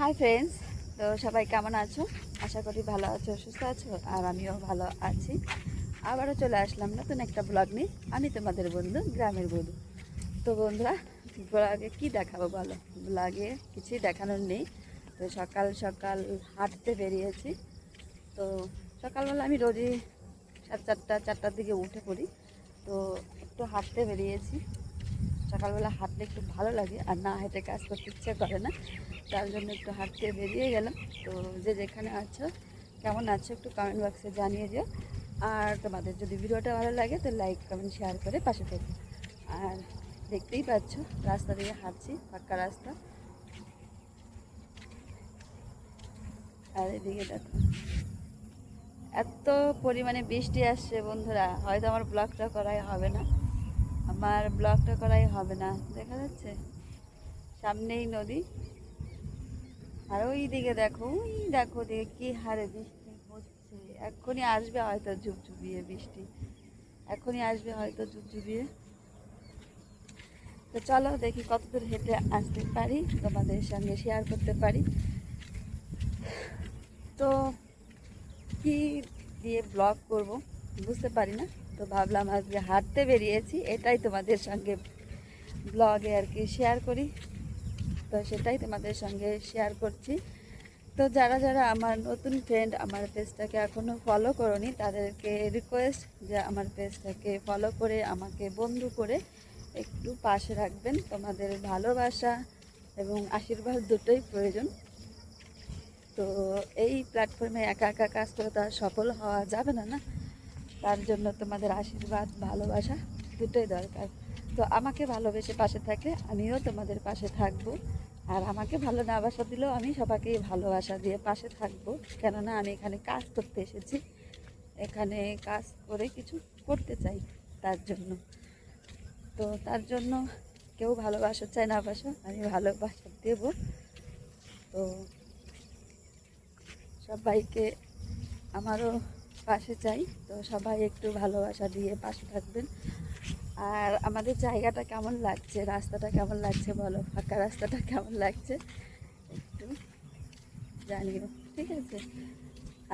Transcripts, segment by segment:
Hi friends তো সবাই কেমন আছো? আশা করি ভালো আছো, সুস্থ আছো, আর আমিও ভালো আছি। আবারও চলে আসলাম নতুন একটা ব্লগ নিয়ে। আমি তোমাদের বন্ধু, গ্রামের বন্ধু তো বন্ধুরা ব্লগে কি দেখাবো বলো? ব্লগে কিছুই দেখানোর নেই। তো সকাল সকাল হাঁটতে বেরিয়েছি। তো সকালবেলা আমি রোজই সাড়ে চারটা, চারটার দিকে উঠে পড়ি। তো একটু হাঁটতে বেরিয়েছি। সকালবেলা হাঁটলে একটু ভালো লাগে, আর না হেঁটে কাজ করতে ইচ্ছে করে না। তার জন্য একটু হাঁটতে বেরিয়ে গেলাম। তো যে যেখানে আছো, কেমন আছো একটু কমেন্ট বক্সে জানিয়ে দিও। আর তোমাদের যদি ভিডিওটা ভালো লাগে, তো লাইক কমেন্ট শেয়ার করে পাশে থেকো। আর দেখতেই পাচ্ছ, রাস্তা দিয়ে হাঁটছি পাক্কা রাস্তা। আর এদিকে দেখো, এত পরিমাণে বৃষ্টি আসছে বন্ধুরা। হয়তো আমার ব্লগটা করাই হবে না। আমার ব্লগটা করাই হবে না। দেখা যাচ্ছে, সামনেই নদী। আর ওই দিকে দেখো, ওই দেখো দিকে কি হারে বৃষ্টি হচ্ছে। এক্ষুনি আসবে হয়তো ঝুপঝুপিয়ে বৃষ্টি। এখনই আসবে হয়তো ঝুপঝুপিয়ে। তো চলো দেখি কতদূর হেঁটে আসতে পারি, তোমাদের সঙ্গে শেয়ার করতে পারি। তো কি দিয়ে ব্লগ করব বুঝতে পারি না। তো ভাবলাম আজকে হাঁটতে বেরিয়েছি, এটাই তোমাদের সঙ্গে ব্লগে আর কি শেয়ার করি। তো সেটাই তোমাদের সঙ্গে শেয়ার করছি। তো যারা যারা আমার নতুন ফ্রেন্ড আমার পেজটাকে এখনও ফলো করনি, তাদেরকে রিকোয়েস্ট যে আমার পেজটাকে ফলো করে আমাকে বন্ধু করে একটু পাশে রাখবেন। তোমাদের ভালোবাসা এবং আশীর্বাদ দুটোই প্রয়োজন। তো এই প্ল্যাটফর্মে একা একা কাজ করে তো আর সফল হওয়া যাবে না না? তার জন্য তোমাদের আশীর্বাদ, ভালোবাসা দুটোই দরকার। তো আমাকে ভালোবেসে পাশে থাকলে আমিও তোমাদের পাশে থাকব। আর আমাকে ভালো না বাসা দিলেও আমি সবাইকেই ভালোবাসা দিয়ে পাশে থাকব। কেননা আমি এখানে কাজ করতে এসেছি। এখানে কাজ করে কিছু করতে চাই তার জন্য। তো তার জন্য কেউ ভালোবাসা চায় না বাসা, আমি ভালোবাসা দেব। তো সবাইকে আমারও পাশে চাই। তো সবাই একটু ভালোবাসা দিয়ে পাশে থাকবেন। আর আমাদের জায়গাটা কেমন লাগছে? রাস্তাটা কেমন লাগছে বলো? ফাঁকা রাস্তাটা কেমন লাগছে? একটু জানিও, ঠিক আছে?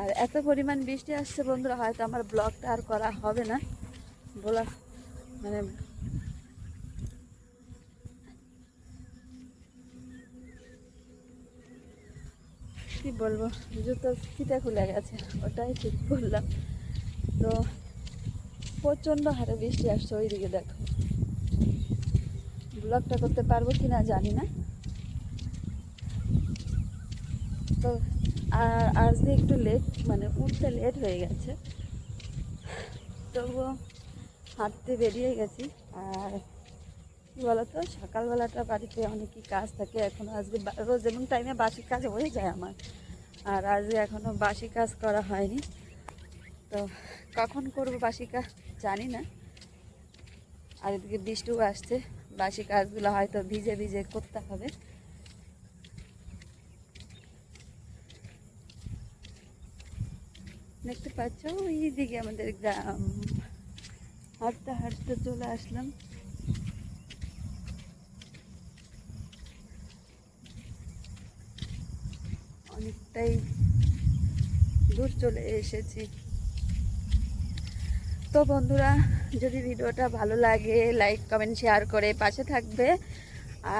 আর এত পরিমাণ বৃষ্টি আসছে বন্ধুরা, হয়তো আমার ব্লগটা আর করা হবে না। বলা মানে কি বলব? জুতো ফিতে খুলে গেছে, ওটাই ঠিক করলাম তো প্রচণ্ড হারে বৃষ্টি আসছে ওই দিকে দেখো। ব্লগটা করতে পারব কি না জানি না। তো, আর আজকে একটু লেট মানে উঠতে লেট হয়ে গেছে। তবুও হাঁটতে বেরিয়ে গেছি। আর কী বলতো, সকালবেলাটা বাড়িতে অনেকই কাজ থাকে। এখন আজকে রোজ এবং টাইমে বাসি কাজ হয়ে যায় আমার। আর আজকে এখনও বাসি কাজ করা হয়নি। তো কখন করব বাসি কাজ? জানি না। আর এদিকে বৃষ্টিও আসছে, বাসি কাজগুলো হয়তো ভিজে ভিজে করতে হবে। দেখতে পাচ্ছ ওই দিকে আমাদের গ্রাম। হাঁটতে হাঁটতে চলে আসলাম। অনেকটাই দূর চলে এসেছি। তো বন্ধুরা, যদি ভিডিওটা ভালো লাগে লাইক কমেন্ট শেয়ার করে পাশে থাকবে।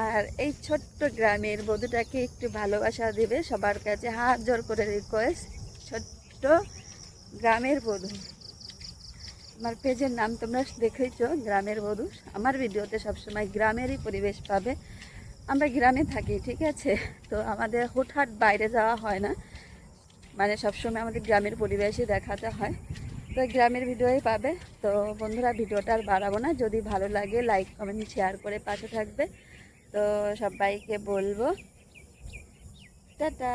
আর এই ছোট্ট গ্রামের বধুটাকে একটু ভালোবাসা দেবে, সবার কাছে হাত জোর করে রিকোয়েস্ট ছোট্ট গ্রামের বধূ। আমার পেজের নাম তোমরা দেখেছ গ্রামের বধূ। আমার ভিডিওতে সবসময় গ্রামেরই পরিবেশ পাবে। আমরা গ্রামে থাকি, ঠিক আছে? তো আমাদের হুটহাট বাইরে যাওয়া হয় না। মানে সবসময় আমাদের গ্রামের পরিবেশই দেখাতে হয়। তো গ্রামের ভিডিওই পাবে। তো বন্ধুরা, ভিডিওটা আর বাড়াবো না। যদি ভালো লাগে লাইক কমেন্ট শেয়ার করে পাশে থাকবে। তো সবাইকে বলব। টাটা।